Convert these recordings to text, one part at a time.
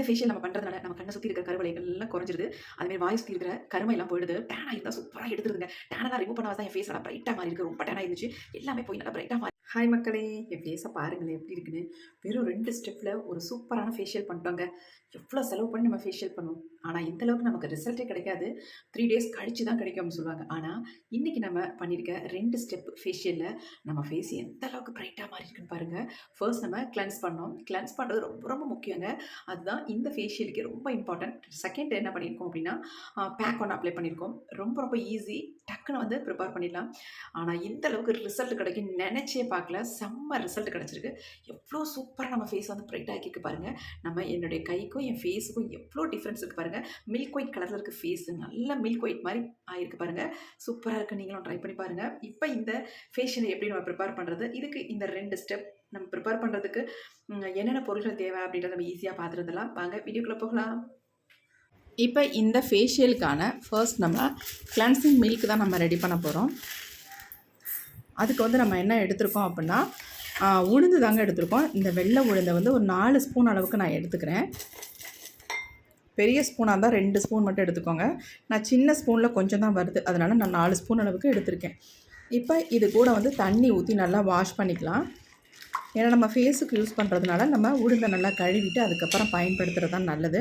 இந்த ஃபேஷியல் நம்ம பண்ணுறதுனால நம்ம கண்ணை சுற்றி இருக்கிற கருவலைகள் எல்லாம் குறைஞ்சிருது. அதுமாதிரி வாய் சுற்றி இருக்கிற கருமை எல்லாம் போயிடுது. டேனாக இருந்தால் சூப்பராக எடுத்துருங்க டேனெல்லாம் ரிமூவ் பண்ணால் தான் என் ஃபேஸ் நல்லா பிரைட்டாக மாறி இருக்கு ரொம்ப டேனாக இருந்துச்சு. எல்லாமே போய் நல்லா பிரைட்டாக மாறி ஹாய் மக்களே என் ஃபேஸை பாருங்களேன் எப்படி இருக்குன்னு. வெறும் ரெண்டு ஸ்டெப்பில் ஒரு சூப்பரான ஃபேஷியல் பண்ணிட்டோங்க. எவ்வளோ செலவு பண்ணி நம்ம ஃபேஷியல் பண்ணுவோம் ஆனால் இந்த அளவுக்கு நமக்கு ரிசல்ட்டே கிடைக்காது. த்ரீ டேஸ் கழிச்சு தான் கிடைக்கும் அப்படின்னு சொல்லுவாங்க. ஆனால் இன்றைக்கி நம்ம பண்ணியிருக்க ரெண்டு ஸ்டெப் ஃபேஷியலில் நம்ம ஃபேஸ் எந்த அளவுக்கு பிரைட்டாக மாறி இருக்குன்னு பாருங்கள் ஃபர்ஸ்ட் நம்ம கிளென்ஸ் பண்ணோம். கிளென்ஸ் பண்ணுறது ரொம்ப ரொம்ப முக்கியங்க. அதுதான் இந்த ஃபேஷியலுக்கு ரொம்ப இம்பார்ட்டன்ட் செகண்ட் என்ன பண்ணியிருக்கோம் அப்படின்னா பேக் ஒன்று அப்ளை பண்ணியிருக்கோம். ரொம்ப ரொம்ப ஈஸி டக்குன்னு வந்து ப்ரிப்பேர் பண்ணிடலாம். ஆனால் எந்த அளவுக்கு ரிசல்ட் கிடைக்கும் நினச்சே பார்க்கல. செம்ம ரிசல்ட் கிடச்சிருக்கு. எவ்வளோ சூப்பராக நம்ம ஃபேஸ் வந்து பிரைட் ஆக்கியிருக்கு பாருங்கள் நம்ம என்னுடைய கைக்கும் என் ஃபேஸுக்கும் எவ்வளோ டிஃப்ரென்ஸ் இருக்குது பாருங்கள் மில்க் ஒயிட் கலரில் இருக்க ஃபேஸ் நல்ல மில்க் ஒயிட் மாதிரி ஆயிருக்கு பாருங்கள் சூப்பராக இருக்குது நீங்களும் ட்ரை பண்ணி பாருங்கள் இப்போ இந்த ஃபேஷியலை எப்படி நம்ம ப்ரிப்பேர் பண்ணுறது இதுக்கு இந்த ரெண்டு ஸ்டெப் நம்ம ப்ரிப்பேர் பண்ணுறதுக்கு என்னென்ன பொருட்கள் தேவை அப்படின்றத நம்ம ஈஸியாக பார்த்துருந்தலாம் வாங்க. வீடியோக்குள்ளே போகலாம். இப்போ இந்த ஃபேஷியலுக்கான ஃபர்ஸ்ட் நம்ம கிளன்சிங் மில்க் தான் நம்ம ரெடி பண்ண போகிறோம் அதுக்கு வந்து நம்ம என்ன எடுத்திருக்கோம் அப்படின்னா உளுந்து தாங்க எடுத்திருக்கோம். இந்த வெள்ளை உளுந்தை வந்து ஒரு நாலு ஸ்பூன் அளவுக்கு நான் எடுத்துக்கிறேன். பெரிய ஸ்பூனாக இருந்தால் ரெண்டு ஸ்பூன் மட்டும் எடுத்துக்கோங்க. நான் சின்ன ஸ்பூனில் கொஞ்சம் தான் வருது. அதனால் நான் நாலு ஸ்பூன் அளவுக்கு எடுத்திருக்கேன். இப்போ இது கூட வந்து தண்ணி ஊற்றி நல்லா வாஷ் பண்ணிக்கலாம். ஏன்னா நம்ம ஃபேஸுக்கு யூஸ் பண்ணுறதுனால நம்ம உளுந்தை நல்லா கழுவிட்டு அதுக்கப்புறம் பயன்படுத்துகிறது தான் நல்லது.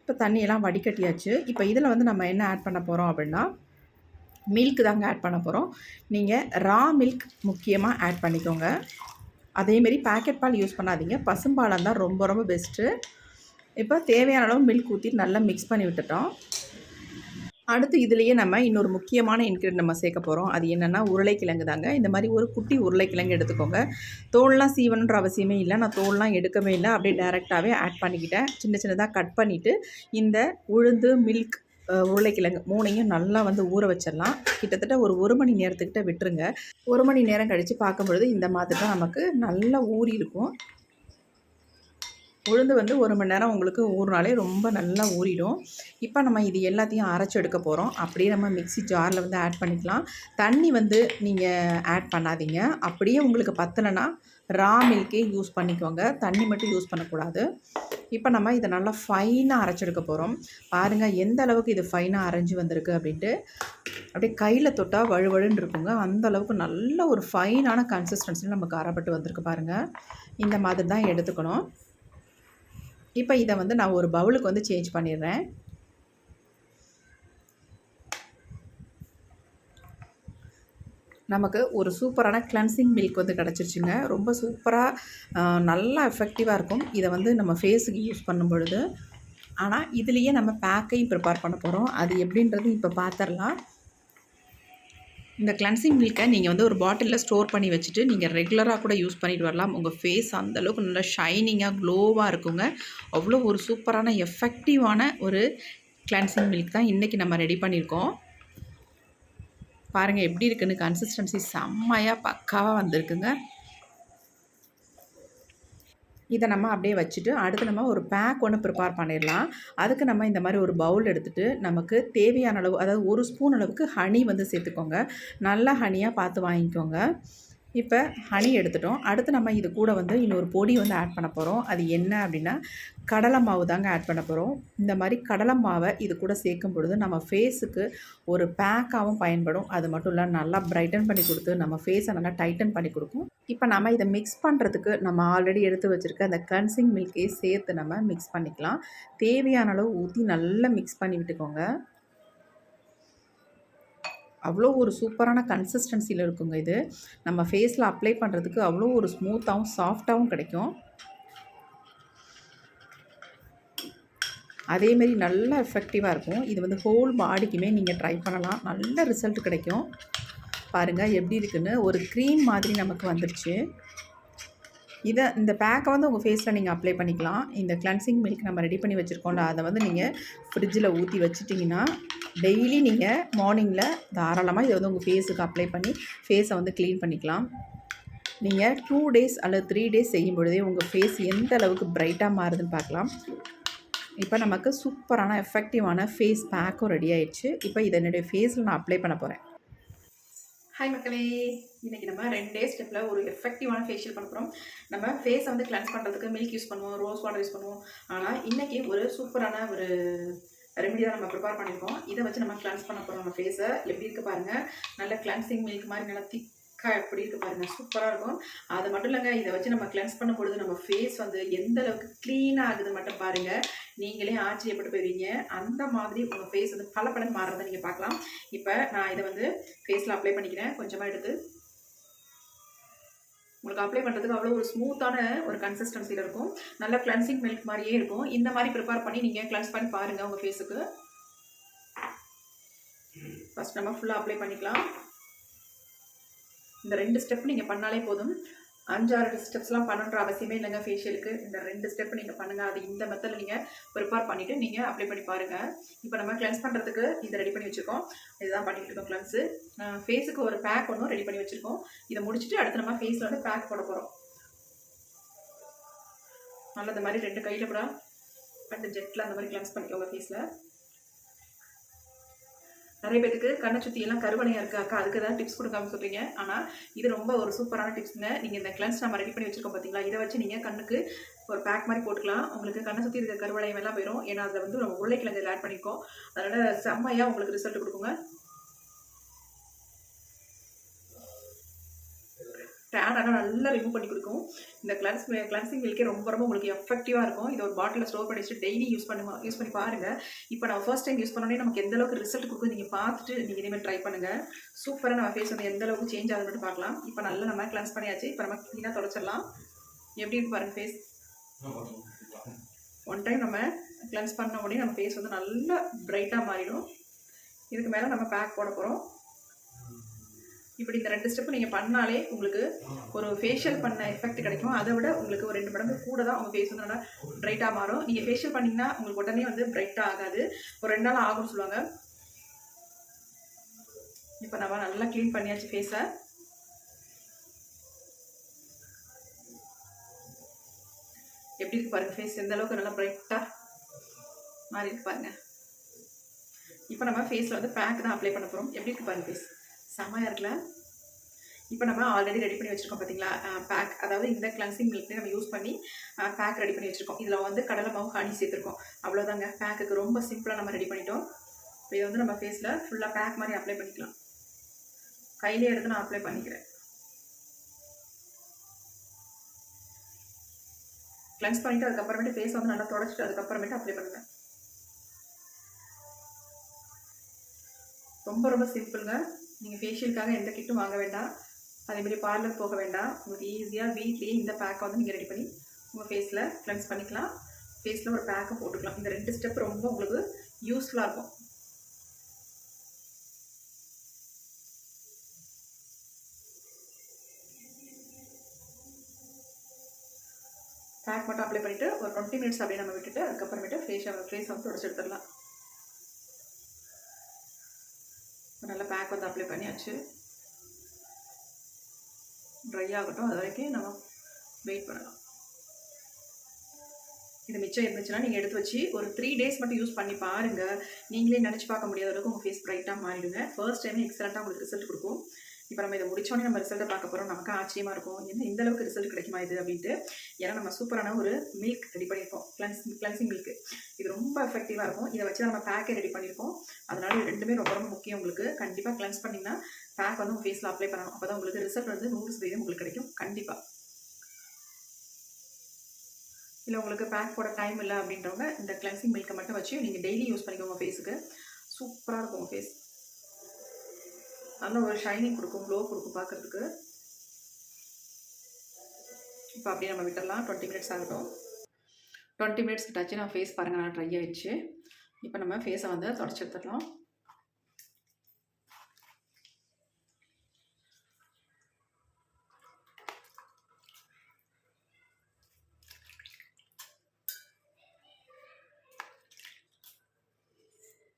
இப்போ தண்ணியெல்லாம் வடிகட்டியாச்சு. இப்போ இதில் வந்து நம்ம என்ன ஆட் பண்ண போகிறோம் அப்படின்னா மில்க் தாங்க ஆட் பண்ண போகிறோம் நீங்கள் ரா மில்க் முக்கியமாக ஆட் பண்ணிக்கோங்க. அதேமாரி பேக்கெட் பால் யூஸ் பண்ணாதீங்க. பசும்பாலம் தான் ரொம்ப ரொம்ப பெஸ்ட்டு இப்போ தேவையான அளவு மில்க் ஊற்றி நல்லா மிக்ஸ் பண்ணி விட்டுட்டோம். அடுத்து இதுலேயே நம்ம இன்னொரு முக்கியமான இன்க்ரீடியன்ட் நம்ம சேர்க்க போகிறோம் அது என்னென்னா உருளைக்கிழங்கு தாங்க. இந்த மாதிரி ஒரு குட்டி உருளைக்கிழங்கு எடுத்துக்கோங்க. தோல்லாம் சீவனுன்ற அவசியமே இல்லை. நான் தோல்லாம் எடுக்கவே இல்லை. அப்படியே டேரெக்டாகவே ஆட் பண்ணிக்கிட்டேன். சின்ன சின்னதாக கட் பண்ணிவிட்டு இந்த உளுந்து மில்க் உருளைக்கிழங்கு மூணையும் நல்லா வந்து ஊற வச்சிடலாம். கிட்டத்தட்ட ஒரு ஒரு மணி நேரத்துக்கிட்ட விட்டுருங்க. ஒரு மணி நேரம் கழித்து பார்க்கும்பொழுது இந்த மாதிரி தான் நமக்கு நல்லா ஊறி இருக்கும். உளுந்து வந்து ஒரு மணி நேரம் உங்களுக்கு ஊறினாலே ரொம்ப நல்லா ஊறிடும். இப்போ நம்ம இது எல்லாத்தையும் அரைச்சி எடுக்க போகிறோம் அப்படியே நம்ம மிக்ஸி ஜாரில் வந்து ஆட் பண்ணிக்கலாம். தண்ணி வந்து நீங்கள் ஆட் பண்ணாதீங்க. அப்படியே உங்களுக்கு பத்தலைன்னா ரா மில்கே யூஸ் பண்ணிக்கோங்க. தண்ணி மட்டும் யூஸ் பண்ணக்கூடாது. இப்போ நம்ம இதை நல்லா ஃபைனாக அரைச்செடுக்க போகிறோம் பாருங்கள் எந்த அளவுக்கு இது ஃபைனாக அரைஞ்சு வந்திருக்கு அப்படின்ட்டு. அப்படியே கையில் தொட்டால் வழுவழுன்னு இருக்குங்க. அந்த அளவுக்கு நல்ல ஒரு ஃபைனான கன்சிஸ்டன்சியில் நமக்கு அறப்பட்டு வந்திருக்கு பாருங்கள் இந்த மாதிரி தான் எடுத்துக்கணும். இப்போ இதை வந்து நான் ஒரு பவுலுக்கு வந்து சேஞ்ச் பண்ணிடுறேன். நமக்கு ஒரு சூப்பரான கிளன்சிங் மில்க் வந்து கிடச்சிருச்சுங்க. ரொம்ப சூப்பராக நல்லா எஃபெக்டிவாக இருக்கும். இதை வந்து நம்ம ஃபேஸுக்கு யூஸ் பண்ணும் பொழுது. ஆனால் இதுலேயே நம்ம பேக்கையும் ப்ரிப்பேர் பண்ண போகிறோம் அது எப்படின்றது இப்போ பார்த்துடலாம் இந்த கிளன்சிங் மில்க்கை நீங்கள் வந்து ஒரு பாட்டிலில் ஸ்டோர் பண்ணி வச்சுட்டு நீங்கள் ரெகுலராக கூட யூஸ் பண்ணிட்டு வரலாம். உங்கள் ஃபேஸ் அந்தளவுக்கு நல்லா ஷைனிங்காக க்ளோவாக இருக்குங்க. அவ்வளோ ஒரு சூப்பரான எஃபெக்டிவான ஒரு கிளன்சிங் மில்க் தான் இன்றைக்கி நம்ம ரெடி பண்ணியிருக்கோம். பாருங்கள் எப்படி இருக்குன்னு கன்சிஸ்டன்சி செம்மையாக பக்காவாக வந்திருக்குங்க. இதை நம்ம அப்படியே வச்சுட்டு அடுத்து நம்ம ஒரு பேக் ஒன்று ப்ரிப்பேர் பண்ணிடலாம். அதுக்கு நம்ம இந்த மாதிரி ஒரு பவுல் எடுத்துகிட்டு நமக்கு தேவையான அளவு அதாவது ஒரு ஸ்பூன் அளவுக்கு ஹனி வந்து சேர்த்துக்கோங்க. நல்ல ஹனியாக பார்த்து வாங்கிக்கோங்க. இப்போ ஹனி எடுத்துட்டோம். அடுத்து நம்ம இது கூட வந்து இன்னொரு பொடி வந்து ஆட் பண்ண போகிறோம் அது என்ன அப்படின்னா கடலை மாவு தாங்க ஆட் பண்ண போகிறோம் இந்த மாதிரி கடலை மாவை இது கூட சேர்க்கும் பொழுது நம்ம ஃபேஸுக்கு ஒரு பேக்காகவும் பயன்படும். அது மட்டும் இல்லை நல்லா பிரைட்டன் பண்ணி கொடுத்து நம்ம ஃபேஸை நல்லா டைட்டன் பண்ணி கொடுக்கும். இப்போ நம்ம இதை மிக்ஸ் பண்ணுறதுக்கு நம்ம ஆல்ரெடி எடுத்து வச்சுருக்க அந்த கிளன்சிங் மில்கையே சேர்த்து நம்ம மிக்ஸ் பண்ணிக்கலாம். தேவையான அளவு ஊற்றி நல்லா மிக்ஸ் பண்ணி விட்டுக்கோங்க. அவ்வளோ ஒரு சூப்பரான கன்சிஸ்டன்சியில் இருக்குங்க இது. நம்ம ஃபேஸில் அப்ளை பண்ணுறதுக்கு அவ்வளோ ஒரு ஸ்மூத்தாகவும் சாஃப்டாகவும் கிடைக்கும். அதேமாரி நல்லா எஃபெக்டிவாக இருக்கும். இது வந்து ஹோல் பாடிக்குமே நீங்கள் ட்ரை பண்ணலாம். நல்ல ரிசல்ட் கிடைக்கும். பாருங்கள் எப்படி இருக்குன்னு. ஒரு க்ரீம் மாதிரி நமக்கு வந்துடுச்சு இதை இந்த பேக்கை வந்து உங்கள் ஃபேஸில் நீங்கள் அப்ளை பண்ணிக்கலாம். இந்த கிளன்சிங் மில்க் நம்ம ரெடி பண்ணி வச்சுருக்கோம்ல அதை வந்து நீங்கள் ஃப்ரிட்ஜில் ஊற்றி வச்சுட்டிங்கன்னா டெய்லி நீங்கள் மார்னிங்கில் தாராளமாக இதை வந்து உங்கள் ஃபேஸுக்கு அப்ளை பண்ணி ஃபேஸை வந்து க்ளீன் பண்ணிக்கலாம். நீங்கள் டூ டேஸ் அல்லது த்ரீ டேஸ் செய்யும் பொழுதே உங்கள் ஃபேஸ் எந்த அளவுக்கு பிரைட்டாக மாறுதுன்னு பார்க்கலாம். இப்போ நமக்கு சூப்பரான எஃபெக்டிவான ஃபேஸ் பேக்கும் ரெடி ஆயிடுச்சு. இப்போ இதை என்னுடைய ஃபேஸில் நான் அப்ளை பண்ண போகிறேன் ஹாய் மக்களே. இன்றைக்கி நம்ம ரெண்டே ஸ்டெப்பில் ஒரு எஃபெக்டிவான ஃபேஷியல் பண்ண போகிறோம் நம்ம ஃபேஸை வந்து கிளென்ஸ் பண்ணுறதுக்கு மில்க் யூஸ் பண்ணுவோம் ரோஸ் வாட்டர் யூஸ் பண்ணுவோம். ஆனால் இன்றைக்கி ஒரு சூப்பரான ஒரு ரெமெடி தான் நம்ம ப்ரிப்பேர் பண்ணியிருக்கோம் இதை வச்சு நம்ம கிளென்ஸ் பண்ண போகிறோம் நம்ம ஃபேஸை எப்படி இருக்குது பாருங்கள் நல்ல கிளென்சிங் மில்க் மாதிரி நல்லா திக் எப்படி இருக்கு பாருங்க. சூப்பராக இருக்கும். அது மட்டும் இல்லைங்க இதை வச்சு நம்ம கிளென்ஸ் பண்ணும் பொழுது நம்ம ஃபேஸ் வந்து எந்த அளவுக்கு க்ளீனாக ஆகுது மட்டும் பாருங்க. நீங்களே ஆச்சரியப்பட்டு போயிருவீங்க அந்த மாதிரி உங்கள் ஃபேஸ் வந்து பல படம் மாறுறதை நீங்கள் பார்க்கலாம். இப்போ நான் இதை வந்து ஃபேஸில் அப்ளை பண்ணிக்கிறேன். கொஞ்சமாக எடுத்து. உங்களுக்கு அப்ளை பண்ணுறதுக்கு அவ்வளோ ஒரு ஸ்மூத்தான ஒரு கன்சிஸ்டன்சியில் இருக்கும். நல்ல கிளன்சிங் மில்க் மாதிரியே இருக்கும். இந்த மாதிரி ப்ரிப்பேர் பண்ணி நீங்கள் கிளன்ஸ் பண்ணி பாருங்கள் உங்கள் ஃபேஸுக்கு ஃபஸ்ட் நம்ம ஃபுல்லாக அப்ளை பண்ணிக்கலாம். இந்த ரெண்டு ஸ்டெப் நீங்கள் பண்ணாலே போதும். அஞ்சாறு ஸ்டெப்ஸ்லாம் பண்ணணுன்ற அவசியமே இல்லைங்க ஃபேஷியலுக்கு இந்த ரெண்டு ஸ்டெப் நீங்கள் பண்ணுங்கள் அது இந்த மெத்தடில் நீங்கள் ப்ரிப்பேர் பண்ணிவிட்டு நீங்கள் அப்ளை பண்ணி பாருங்கள் இப்போ நம்ம கிளென்ஸ் பண்ணுறதுக்கு இதை ரெடி பண்ணி வச்சுருக்கோம். இதுதான் பண்ணிகிட்டு இருக்கோம் கிளென்ஸு ஃபேஸுக்கு ஒரு பேக் ஒன்றும் ரெடி பண்ணி வச்சுருக்கோம். இதை முடிச்சுட்டு அடுத்து நம்ம ஃபேஸில் வந்து பேக் போட போகிறோம் நல்லா இந்த மாதிரி ரெண்டு கையில் கூட அந்த ஜெட்டில் அந்த மாதிரி கிளென்ஸ் பண்ணிக்கோங்க ஃபேஸில் நிறைய பேருக்கு கண்ணை சுற்றி எல்லாம் கருவணையாக இருக்குது அக்கா அதுக்கு தான் டிப்ஸ் கொடுக்காம சொல்கிறீங்க ஆனால் இது ரொம்ப ஒரு சூப்பரான டிப்ஸுங்க நீங்கள் இந்த கிளன்ஸ் நம்ம ரெடி பண்ணி வச்சுருக்கோம் பார்த்தீங்களா இதை வச்சு நீங்கள் கண்ணுக்கு ஒரு பேக் மாதிரி போட்டுக்கலாம். உங்களுக்கு கண்ணை சுற்றி இருக்க கருவளையம் எல்லாம் போயிடும் ஏன்னா அதில் வந்து நம்ம உருளைக்கிழங்கு ஆட் பண்ணியிருக்கோம் அதனால் செம்மையாக உங்களுக்கு ரிசல்ட் கொடுக்குங்க. டேன் ஆனால் நல்லா ரிமூவ் பண்ணி கொடுக்கும். இந்த கிளன்ஸ் கிளன்சிங் மில்கே ரொம்ப ரொம்ப உங்களுக்கு எஃபெக்டிவாக இருக்கும். இதை ஒரு பாட்டிலில் ஸ்டோர் பண்ணி வச்சுட்டு டெய்லி யூஸ் பண்ணுமா யூஸ் பண்ணி பாருங்கள் இப்போ நான் ஃபர்ஸ்ட் டைம் யூஸ் பண்ணோடனே நமக்கு எந்த அளவுக்கு ரிசல்ட் கொடுக்கும் நீங்கள் பார்த்துட்டு நீங்கள் இதேமாதிரி ட்ரை பண்ணுங்கள் சூப்பராக நம்ம ஃபேஸ் வந்து எந்த அளவுக்கு சேஞ்ச் ஆகுது மட்டும் பார்க்கலாம். இப்போ நல்லா நம்ம கிளன்ஸ் பண்ணியாச்சு. இப்போ நம்ம க்ளீனாக தொடச்சிடலாம் எப்படி இருக்கு பாருங்கள் ஃபேஸ் ஒன் டைம் நம்ம கிளன்ஸ் பண்ண உடனே நம்ம ஃபேஸ் வந்து நல்லா பிரைட்டாக மாறிடும். இதுக்கு மேலே நம்ம பேக் போட போகிறோம் இப்படி இந்த ரெண்டு ஸ்டெப்பு நீங்கள் பண்ணாலே உங்களுக்கு ஒரு ஃபேஷியல் பண்ண எஃபெக்ட் கிடைக்கும். அதை விட உங்களுக்கு ஒரு ரெண்டு மடங்கு கூட தான் உங்கள் ஃபேஸ் வந்து நல்லா பிரைட்டாக மாறும். நீங்கள் ஃபேஷியல் பண்ணிங்கன்னா உங்களுக்கு உடனே வந்து பிரைட்டாக ஆகாது. ஒரு ரெண்டு நாள் ஆகும்னு சொல்லுவாங்க. இப்போ நம்ம நல்லா க்ளீன் பண்ணியாச்சு ஃபேஸை எப்படி இருக்கு பாருங்க ஃபேஸ் எந்த அளவுக்கு நல்லா பிரைட்டாக மாறி இருக்கு பாருங்க. இப்போ நம்ம ஃபேஸில் வந்து பேக் தான் அப்ளை பண்ண போகிறோம் எப்படி இருக்கு பாருங்க ஃபேஸ் செம்மையாக இருக்குல்ல? இப்போ நம்ம ஆல்ரெடி ரெடி பண்ணி வச்சுருக்கோம் பார்த்தீங்களா பேக் அதாவது இந்த கிளன்சிங் மில்க்லேயே நம்ம யூஸ் பண்ணி பேக் ரெடி பண்ணி வச்சுருக்கோம். இதில் வந்து கடலை மாவு ஹனி சேர்த்துருக்கோம். அவ்வளோதாங்க பேக்குக்கு ரொம்ப சிம்பிளாக நம்ம ரெடி பண்ணிட்டோம். இப்போ இதை வந்து நம்ம ஃபேஸில் ஃபுல்லாக பேக் மாதிரி அப்ளை பண்ணிக்கலாம். கையிலே எடுத்து நான் அப்ளை பண்ணிக்கிறேன். கிளன்ஸ் பண்ணிவிட்டு அதுக்கப்புறமேட்டு ஃபேஸ் வந்து நல்லா தொடச்சிட்டு அதுக்கப்புறமேட்டு அப்ளை பண்ணுவேன் ரொம்ப ரொம்ப சிம்பிளுங்க நீங்கள் ஃபேஷியலுக்காக எந்த கிட்டும் வாங்க வேண்டாம். அதேமாரி பார்லர் போக வேண்டாம். உங்களுக்கு ஈஸியாக வீட்லேயே இந்த பேக்கை வந்து நீங்கள் ரெடி பண்ணி உங்கள் ஃபேஸில் க்ளென்ஸ் பண்ணிக்கலாம். ஃபேஸில் ஒரு பேக்கை போட்டுக்கலாம். இந்த ரெண்டு ஸ்டெப் ரொம்ப உங்களுக்கு யூஸ்ஃபுல்லாக இருக்கும். பேக் மட்டும் அப்ளை பண்ணிவிட்டு ஒரு டுவெண்ட்டி மினிட்ஸ் அப்படியே நம்ம விட்டுட்டு அதுக்கப்புறமேட்டு ஃபேஸ் ஃபேஸ் வந்து தொடச்சி எடுத்துடலாம். நல்லா பேக் வந்து அப்ளை பண்ணியாச்சு. ட்ரை ஆகட்டும். அது வரைக்கும் நம்ம வெயிட் பண்ணலாம். இது மிச்சம் இருந்துச்சுன்னா நீங்கள் எடுத்து வச்சு ஒரு த்ரீ டேஸ் மட்டும் யூஸ் பண்ணி பாருங்கள் நீங்களே நினச்சி பார்க்க முடியாத அளவுக்கு உங்கள் ஃபேஸ் ப்ரைட்டாக மாறிடுங்க. ஃபர்ஸ்ட் டைம் எக்ஸலண்ட்டாக உங்களுக்கு ரிசல்ட் கொடுக்கும். இப்போ நம்ம இதை முடிச்சோடனே நம்ம ரிசல்ட்டை பார்க்க போகிறோம் நமக்கு ஆச்சரியமாக இருக்கும். என்ன இந்த அளவுக்கு ரிசல்ட் கிடைக்குமா இது அப்படின்ட்டு. ஏன்னா நம்ம சூப்பரான ஒரு மில்க் ரெடி பண்ணியிருக்கோம். கிளன்ஸ் கிளன்சிங் மில்க் இது ரொம்ப எஃபெக்டிவாக இருக்கும். இதை வச்சு நம்ம பேக்கே ரெடி பண்ணியிருக்கோம். அதனால இது ரெண்டுமே ரொம்ப ரொம்ப முக்கியம் உங்களுக்கு. கண்டிப்பாக கிளன்ஸ் பண்ணிங்கன்னா பேக் வந்து உங்கள் ஃபேஸில் அப்ளை பண்ணணும். அப்போ தான் உங்களுக்கு ரிசல்ட் வந்து நூறு சதவீதம் உங்களுக்கு கிடைக்கும். கண்டிப்பாக இல்லை உங்களுக்கு பேக் போட டைம் இல்லை அப்படின்றவங்க இந்த கிளன்சிங் மில்க்கை மட்டும் வச்சு நீங்கள் டெய்லி யூஸ் பண்ணிக்கோங்க ஃபேஸுக்கு சூப்பராக இருக்கும் உங்கள் ஃபேஸ் நல்ல ஒரு ஷைனிங் கொடுக்கும் க்ளோ கொடுக்கும் பார்க்குறதுக்கு. இப்போ அப்படியே நம்ம விட்டுடலாம் டுவெண்ட்டி மினிட்ஸ் ஆகட்டும். டுவெண்ட்டி மினிட்ஸ் கிட்டாச்சு நான் ஃபேஸ் பாருங்கள் நான் ட்ரை ஆயிடுச்சு. இப்போ நம்ம ஃபேஸை வந்து தொடச்சி எடுத்துடலாம்.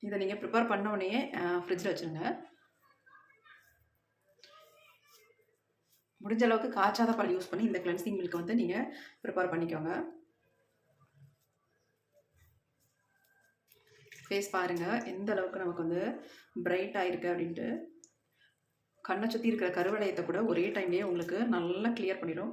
இதை நீங்கள் ப்ரிப்பேர் பண்ண உடனே ஃப்ரிட்ஜில் வச்சுருங்க. முடிஞ்ச அளவுக்கு காய்ச்சாத பால் யூஸ் பண்ணி இந்த கிளென்சிங் மில்க் வந்து நீங்கள் ப்ரிப்பேர் பண்ணிக்கோங்க. ஃபேஸ் பாருங்கள் எந்த அளவுக்கு நமக்கு வந்து பிரைட் ஆகிருக்கு அப்படின்ட்டு. கண்ணை சுற்றி இருக்கிற கருவளையத்தை கூட ஒரே டைம்லேயே உங்களுக்கு நல்லா கிளியர் பண்ணிடும்.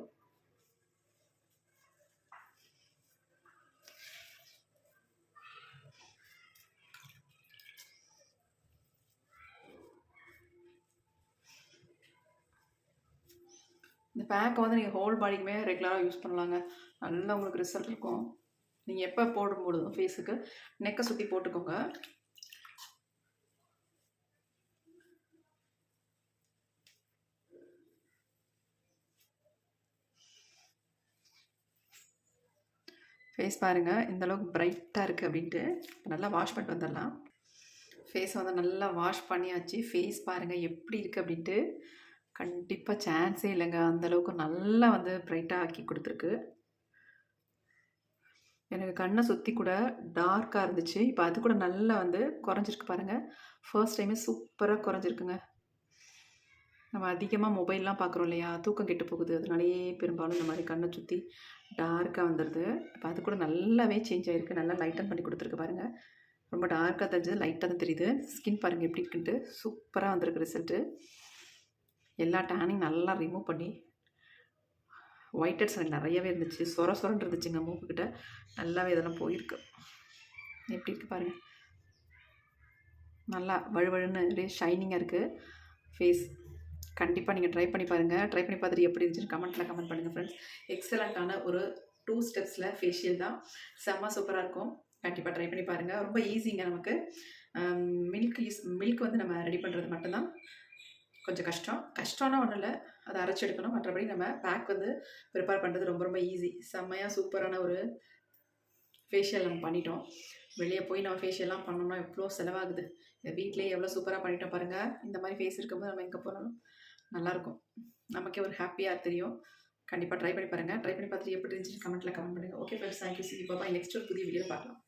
இந்த பேக்கை வந்து நீங்கள் ஹோல் பாடிக்குமே ரெகுலராக யூஸ் பண்ணலாங்க. நல்லா உங்களுக்கு ரிசல்ட் இருக்கும். நீங்கள் எப்போ போடும்போது ஃபேஸுக்கு நெக்கை சுற்றி போட்டுக்கோங்க. ஃபேஸ் பாருங்கள் இந்த அளவுக்கு பிரைட்டாக இருக்குது அப்படின்ட்டு நல்லா வாஷ் பண்ணிட்டு வந்துடலாம். ஃபேஸ் வந்து நல்லா வாஷ் பண்ணியாச்சு. ஃபேஸ் பாருங்கள் எப்படி இருக்குது அப்படின்ட்டு. கண்டிப்பாக சான்ஸே இல்லைங்க. அந்தளவுக்கு நல்லா வந்து பிரைட்டாக ஆக்கி கொடுத்துருக்கு. எனக்கு கண்ணை சுற்றி கூட டார்க்காக இருந்துச்சு. இப்போ அது கூட நல்லா வந்து குறைஞ்சிருக்கு பாருங்கள் ஃபர்ஸ்ட் டைமே சூப்பராக குறைஞ்சிருக்குங்க. நம்ம அதிகமாக மொபைல்லாம் பார்க்குறோம் இல்லையா? தூக்கம் கெட்டு போகுது. அதனாலேயே பெரும்பாலும் இந்த மாதிரி கண்ணை சுற்றி டார்க்காக வந்துடுது இப்போ அது கூட நல்லாவே சேஞ்ச் ஆகிருக்கு நல்லா லைட்டன் பண்ணி கொடுத்துருக்கு பாருங்கள் ரொம்ப டார்க்காக தெரிஞ்சது. லைட்டாக தான் தெரியுது. ஸ்கின் பாருங்கள் எப்படி இருக்குன்ட்டு. சூப்பராக வந்திருக்கு ரிசல்ட்டு எல்லா டேனிங் நல்லா ரிமூவ் பண்ணி ஒயிட் ஹெட்ஸ் எனக்கு நிறையவே இருந்துச்சு. சொர சொரன்னு இருந்துச்சுங்க மூக்குக்கிட்ட. நல்லாவே இதெல்லாம் போயிருக்கு. எப்படி இருக்குது பாருங்கள் நல்லா வழுவழுன்னு அப்படியே ஷைனிங்காக இருக்குது ஃபேஸ் கண்டிப்பாக நீங்கள் ட்ரை பண்ணி பாருங்கள் ட்ரை பண்ணி பார்த்துட்டு எப்படி இருந்துச்சுன்னு கமெண்ட்டில் கமெண்ட் பண்ணுங்கள் ஃப்ரெண்ட்ஸ் எக்ஸலண்ட்டான ஒரு டூ ஸ்டெப்ஸில் ஃபேஷியல் தான். செம்ம சூப்பராக இருக்கும். கண்டிப்பாக ட்ரை பண்ணி பாருங்கள் ரொம்ப ஈஸிங்க நமக்கு. மில்க் யூஸ் மில்க் வந்து நம்ம ரெடி பண்ணுறது மட்டும்தான். கொஞ்சம் கஷ்டம். கஷ்டம்னா ஒன்றும் இல்லை. அதை அரைச்சி எடுக்கணும். மற்றபடி நம்ம பேக் வந்து ப்ரிப்பேர் பண்ணுறது ரொம்ப ரொம்ப ஈஸி செம்மையாக சூப்பரான ஒரு ஃபேஷியல் நம்ம பண்ணிட்டோம். வெளியே போய் நம்ம ஃபேஷியல்லாம் பண்ணோம்னா எவ்வளோ செலவாகுது? இந்த வீட்லேயே எவ்வளோ சூப்பராக பண்ணிட்டோம் பாருங்கள் இந்த மாதிரி ஃபேஸ் இருக்கும்போது நம்ம எங்கே போனாலும் நல்லாயிருக்கும் நமக்கே ஒரு ஹாப்பியாக தெரியும். கண்டிப்பாக ட்ரை பண்ணி பாருங்கள் ட்ரை பண்ணி பார்த்துட்டு எப்படி இருந்துச்சு கமெண்ட்டில் கமெண்ட் பண்ணுங்கள் ஓகே ஃப்ரெண்ட்ஸ் தேங்க்யூ சி பாபா நெக்ஸ்ட் ஒரு புதிய வீடியோ பார்க்கலாம்.